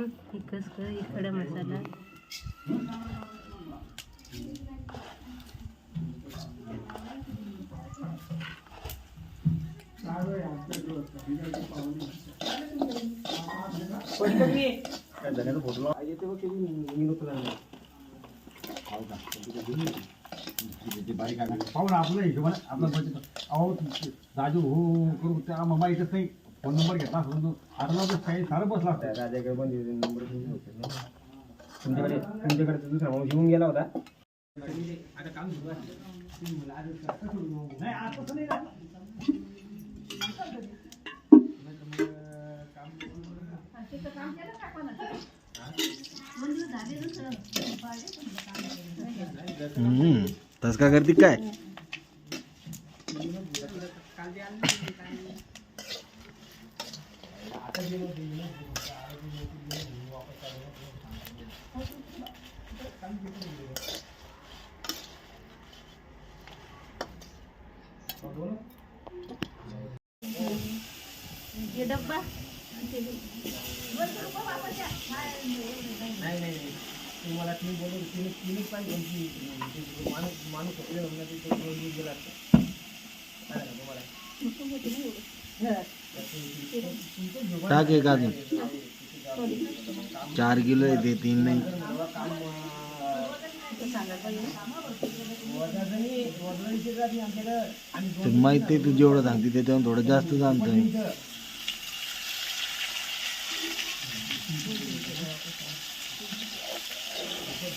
इकच इकडे मसाला पाहू ना आपलं हिशोबाने आपलं बजेट अहो राजू हो करू त्या मम्मा इथंच नाही फोन नंबर घेतला तो आता तर काही सारं बसला असतं राजाकडे पण नंबर तुमच्याकडे तुमच्याकडे तर दुसरा माणूस येऊन गेला होता. तस का करते काय हे डब्बा नाही नाही नाही तुम्हाला तुम्ही बोलून तुम्ही तुम्ही पण तुमची माणूस माणूस होते म्हणून ते तो दोन दिवस गेला असता. काय झालं तुम्हाला? टाक एक अजून चार किलो आहे ते तीन नाही. ते माहिती तू जेवढं सांगते त्याच्यावर थोडं जास्त सांगतोय.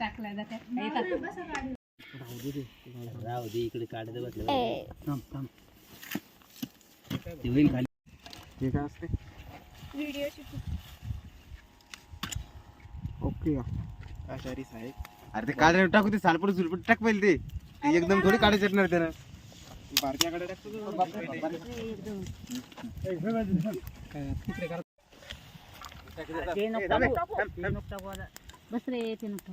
कुठे टाकलं टाकलं जाते राहू दे इकडे काढत बसलं. ते होईल खाली. हे काय असते? ओके आचारी साहेब अरे ते काढ टाकू ते सालपट सुलपट टाक पहिले ते. एकदम थोडी काढायचं येणार त्यानं. बस रे ते नको.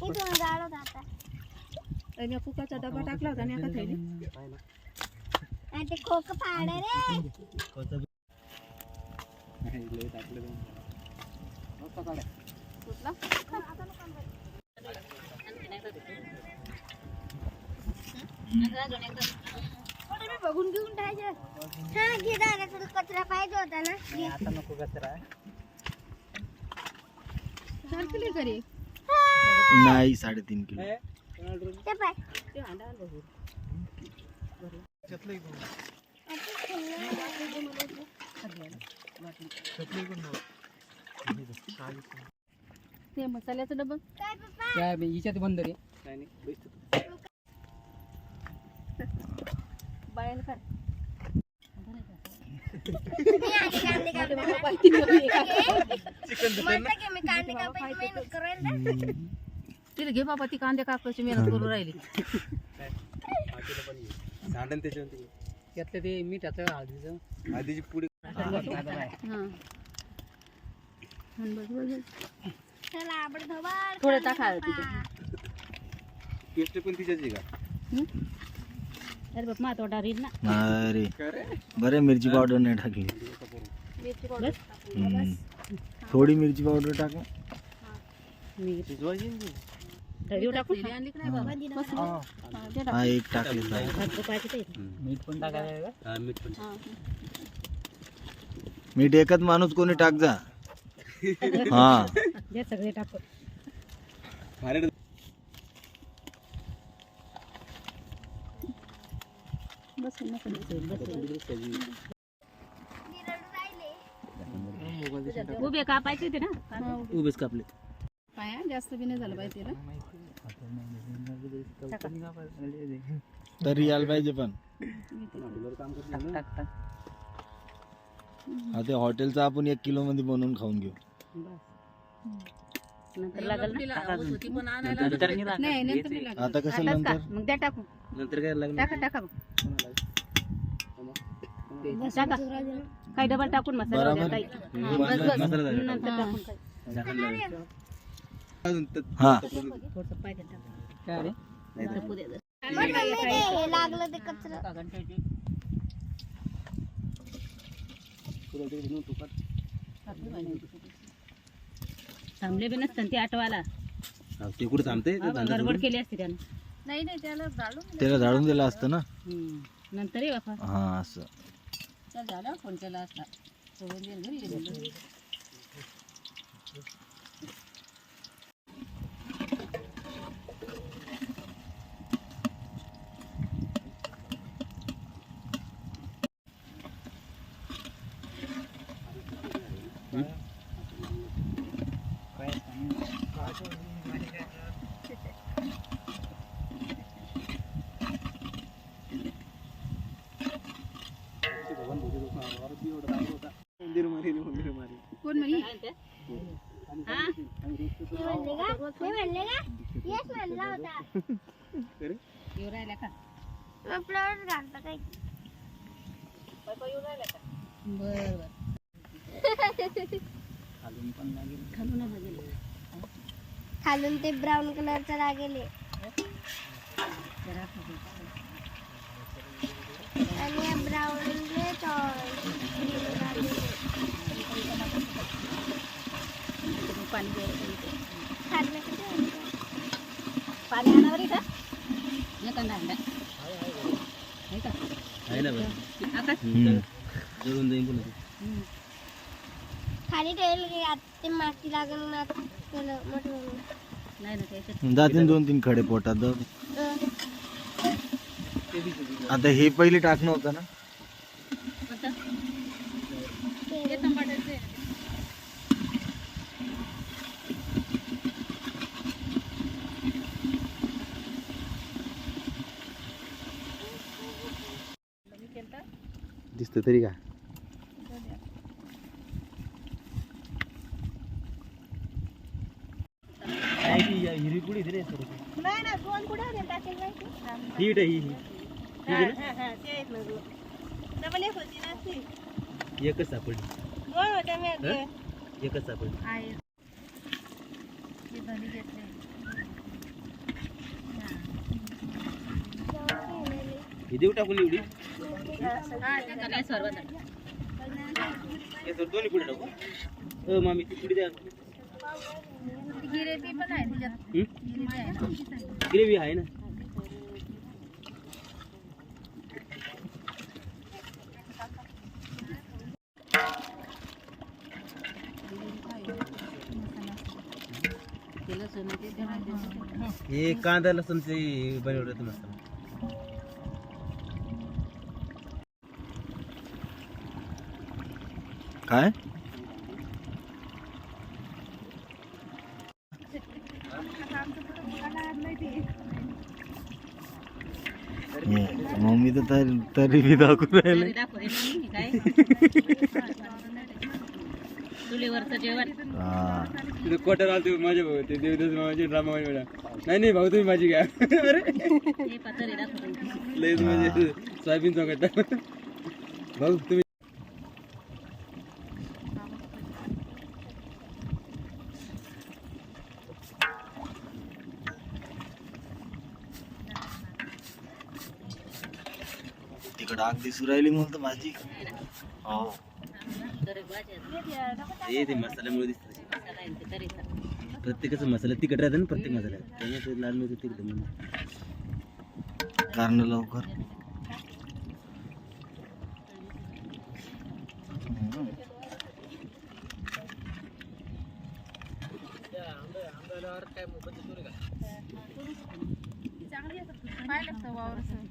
इथून जाळं आता आणि कुकाचा डबा टाकला होता आणि आता थैली आणि ते खोक पाड रे बघून घेऊन टाकायचं हा घे दादा तुला कचरा पाहिजे होता ना. आता नको कचरा. सारखं घरी नाही साडेतीन किलो. ते मसाल्याचं डबं? काय पप्पा? हिच्यात बंद रे. बाहेर काढ मी आधी कांदे कापणार. म्हणतं की मी कांदे कापायची मेहनत करेल ना. तिला घे बाबा ती कांदे कापायची मेहनत करून राहिली. साधन त्याच्यावरती त्यातलं ते मीठाचं हळदीचं. आधीची पुढे थोडं टाका. पेस्ट पण तिच्याच आहे का? अरे बाप माझा तोंडा रील ना। अरे बरे मिरची पावडर नाही टाकली बस। हम्म. थोडी मिरची पावडर टाका। मी शिजवायची ना ती. देऊ टाकून आणली की नाही बाबा हा एक टाकले पाहिजे ते मीठ एकच माणूस कोणी टाक जा। हा। दे सगळे टाकून राहिले उभे कापायचे होते ना? उभेच कापले पाया जास्त बी नाही झालं पाहिजे ना। तरी यायला पाहिजे पण. हा ते हॉटेलचं आपण एक किलो मध्ये बनवून खाऊन घेऊ. आता कसं नंतर? मग द्या टाकून नंतर काय लागलं? टाका टाका. टाका. काही डबल टाकून मसाला बराबर. वगैरे काही. हा, बस बस. नंतर टाकून काही. हा. थोडंसं पाहिजे टाका. जपू दे जरा. पण मम्मी ते हे लागलं ते कचरा थांबले बी नसतं ते आठवाला ते कुठे थांबते गडबड केली असती त्यानं. नाही नाही त्याला झाडून त्याला झाडून दिलं असतं ना? नंतर ये बापा. हा असं. चल झालं फोन केला असता सोडून दे घरी ये म्हणलं. कोण म्हणे हा मी म्हणले का मी म्हणले का येस म्हणला होता येऊ राहिला का मग फ्लॉवर घालता काही बर खालून ते ब्राऊन कलरचा लागेले. आणि ब्राऊन तुम्ही पाणी पाणी आणावर आहे का? एखादा अंडा आहे. खाली ठेवलं की आता ते माती लागून ना केलं मोठं होऊन. नाही ना त्याच्यात जातील दोन तीन खडे पोटात आता हे पहिले टाकणं होतं ना कोणतं? ते ते टमाट्याचं आहे. दिसतं तरी का? हिरवी पुडी रे नाही ना दोन कुठे होते टाकेल माहिती ही इट ही ही. एकच सापडली. हं? एकच सापडली. ही देऊ टाकून एवढी? हा, दोन्ही पुढे टाकू हो मामी ती पुढे द्या ग्रेव्ही आहे ना. हे कांदा लसूण ते बनवलं मस्त काय? मम्मी तर तरी तरी बी दाखवून राहिले. तरी दाखव रे मम्मी, काय? चुलीवरचं जेवण. हा. तिथं क्वार्टर आलं ते माझ्या भाऊ ते देवदास मामाचे ड्रामा नाही नाही भाऊ तुम्ही माझी घ्या. अरे. हे पातळी दाखव लय म्हणजे सोयाबीन चौकट भाऊ तुम्ही दिसू राहिली म्हणतो माझी. हो. हे ते मसाल्यामुळे दिसत. प्रत्येकाचा मसाला तिखट राहते ना प्रत्येक मसाला त्यामुळे ते लाल मिरची तिखट म्हणून. कारण लवकर. चांगली असतात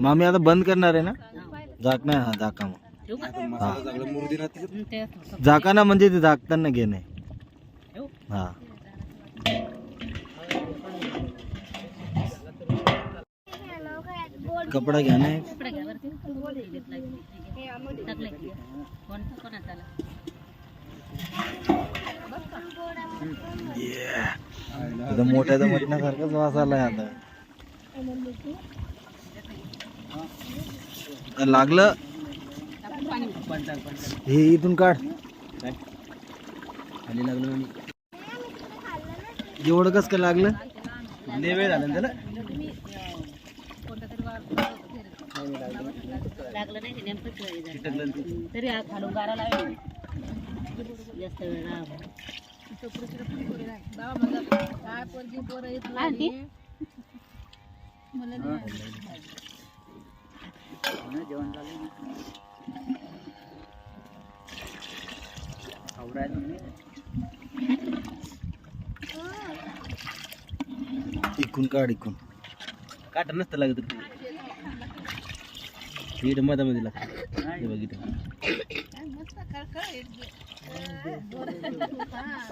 मामी आता बंद करणार आहे ना? झाक नाही हा झाका मग. मसाला सगळं मुरदी राहते झाका ना म्हणजे ते झाकताना घेणे हा. कपडा घ्या ना मोठ्या मटण्यासारखाच वास आलाय आता. लागलं? हे इथून काढ. खाली लागलं आणि एवढं कस काय लागलं? लय वेळ झाला त्याला. लागलं नाही. तरी खालून गारा लावेल जास्त वेळ बाबा म्हणलं काय पोरगी पोरं येत नाही मला नाही इकून काढ इकून. काटा नसतं लागत रे. इकडं मधामध्ये लागतं. हे हा.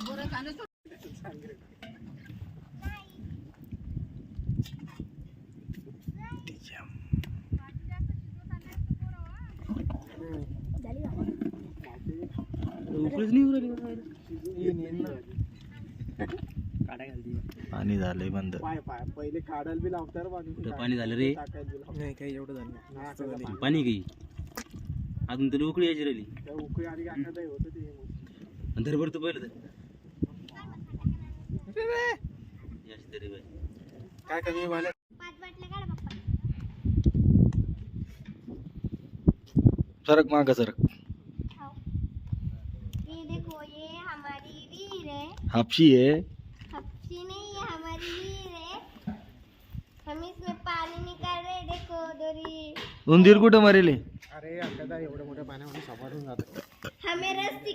पाणी झालंय बंद. पहिले काढायला बी लावतात पाणी. झालं रे? नाही काही एवढं झालं पाणी काही अजून तरी उकळी यायची राहिली. उकळी आधी काय होतं ते. आणि धर बरं तू पहिलं तर याची तरी बाई. काय कमी व्हायला सरक माग सरक. आओ। ये देखो ये हमारी वीर है. हापशी आहे हफ्सी नहीं ये हमारी वीर है. हम इसमें पानी निकाल रहे देखो दोरी उंदीर कुठं मरेले? अरे आपल्याला एवढ्या मोठ्या पाण्यामध्ये सपाटून जातं.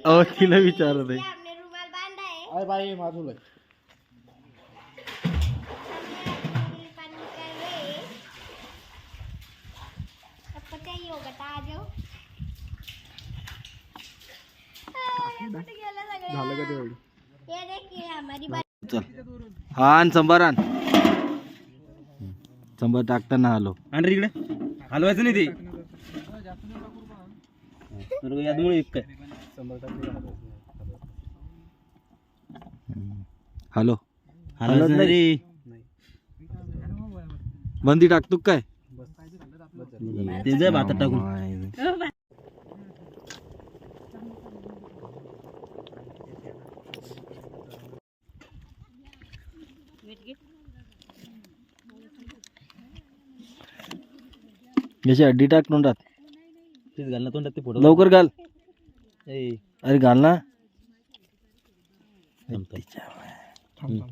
अहो तिला विचारत आहे हमने रुमाल बांधा है. अरे बाई माझून हमें अभी पानी निकाल रहे सबको चाहिए होगा तो आ जाओ आ, ये कुठे गेलं सगळं? झालं का तेवढं? चल. हा आण संभार आण. संभार टाकताना आलो आण इकडे. हलवायचं नाही ते. तर एक काय हॅलो. हलवायचं नाही. रे बंदी टाकतो काय? ते जाय भातात टाकून. याची अड्डी टाक तोंडात तेच घाल ना तोंडात ते फोटो लवकर घाल. ए. अरे घाल ना. थांब.